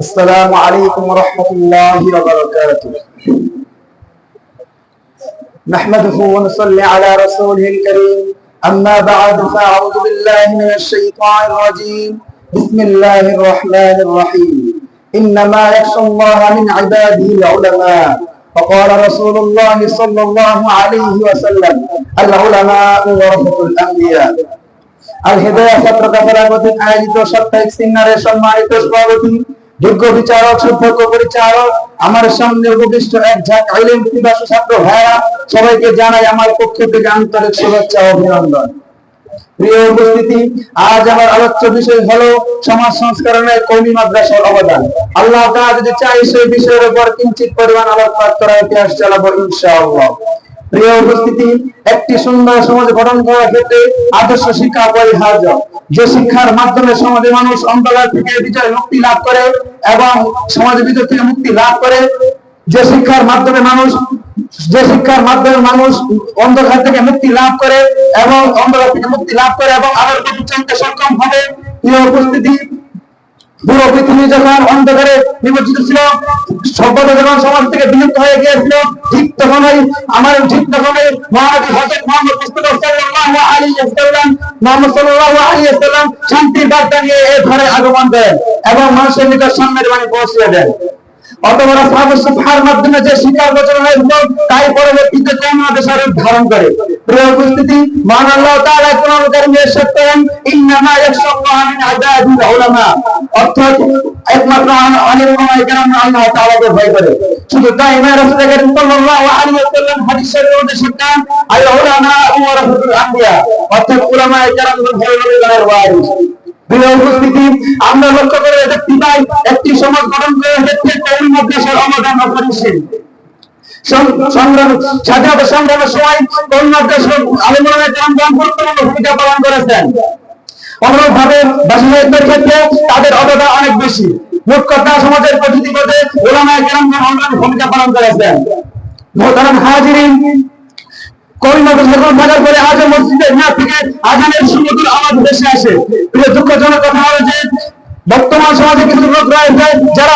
السلام عليكم ورحمة الله وبركاته نحمده ونصلي على رسوله الكريم أما بعد فأعوذ بالله من الشيطان الرجيم بسم الله الرحمن الرحيم إنما يخشى الله من عباده العلماء وقال رسول الله صلى الله عليه وسلم العلماء ورثة الأنبياء আল হেদায়া ছাত্র কাফেলা কর্তৃক আয়োজিত সাপ্তাহিক সিনারের সম্মানিত সভাপতি যোগ্য বিচারক সুদক্ষ পরিচালক আমার সামনে উপবিষ্ট এক ঝাঁক আইলেন পিপাসু ছাত্র ভাইয়া সবাইকে জানাই আমার পক্ষ থেকে আন্তরিক শুভেচ্ছা অভিনন্দন। প্রিয় উপস্থিতি, আজ আমার আলোচ্য বিষয় হলো সমাজ মাদ্রাসার অবদান। আল্লাহ যদি চাই সেই বিষয়ের উপর কিঞ্চিত পরিমাণ আলোকপাত করার ইতিহাস চালাবো ইনশাআল্লাহ। প্রিয় উপস্থিতি, একটি সুন্দর সমাজ গঠন করার ক্ষেত্রে আদর্শ শিক্ষা অপরিহার্য। যে শিক্ষার মাধ্যমে মানুষ অন্ধকার থেকে বিজয় মুক্তি লাভ করে এবং সমাজের থেকে মুক্তি লাভ করে, যে শিক্ষার মাধ্যমে মানুষ যে শিক্ষার মাধ্যমে মানুষ অন্ধকার থেকে মুক্তি লাভ করে এবং অন্ধকার থেকে মুক্তি লাভ করে এবং আলোর সক্ষম হবে। প্রিয় উপস্থিতি শান্তির বার্তা নিয়ে এই ঘরে আগমন করেন এবং মানুষের নিকট সামনের বাণী পৌঁছে দেন। অত বড় সাহাবার মাধ্যমে যে শিক্ষা রচনা হয়েছিল, তাই পরবর্তীতে রূপ ধারণ করে। প্রিয় উপস্থিতি আল্লাহ তাআলা কোরআন কারীমে ইরশাদ করেন, ইন্নামা ইয়াখশাল্লাহ মিন ইবাদিল উলামা। অর্থাৎ একমাত্র উলামায়ে কেরাম আল্লাহ তাআলাকে ভয় করে। শুধু তাই রাসূল সাল্লাল্লাহু আলাইহি ওয়াসাল্লাম আল উলামা আম্বিয়া অর্থাৎ করে ওয়ারিস উপস্থিতি, আমরা লক্ষ্য করে দেখতে পাই, একটি সমাজ গঠন করে ক্ষেত্রে কৌমি মাদ্রাসার অবদান অপরিসীম। স্বাধীনতা সংগ্রামের সময় গুরুত্বপূর্ণ ভূমিকা পালন করেছেন। অনুরূপভাবে বাসিন্দাদের ক্ষেত্রে তাদের অবদান অনেক বেশি। সমাজের প্রতিনিধি পদে ওলামায় ভূমিকা পালন করেছেন। মোহতারাম বর্তমান সমাজে কিছু লোক রয়েছে যারা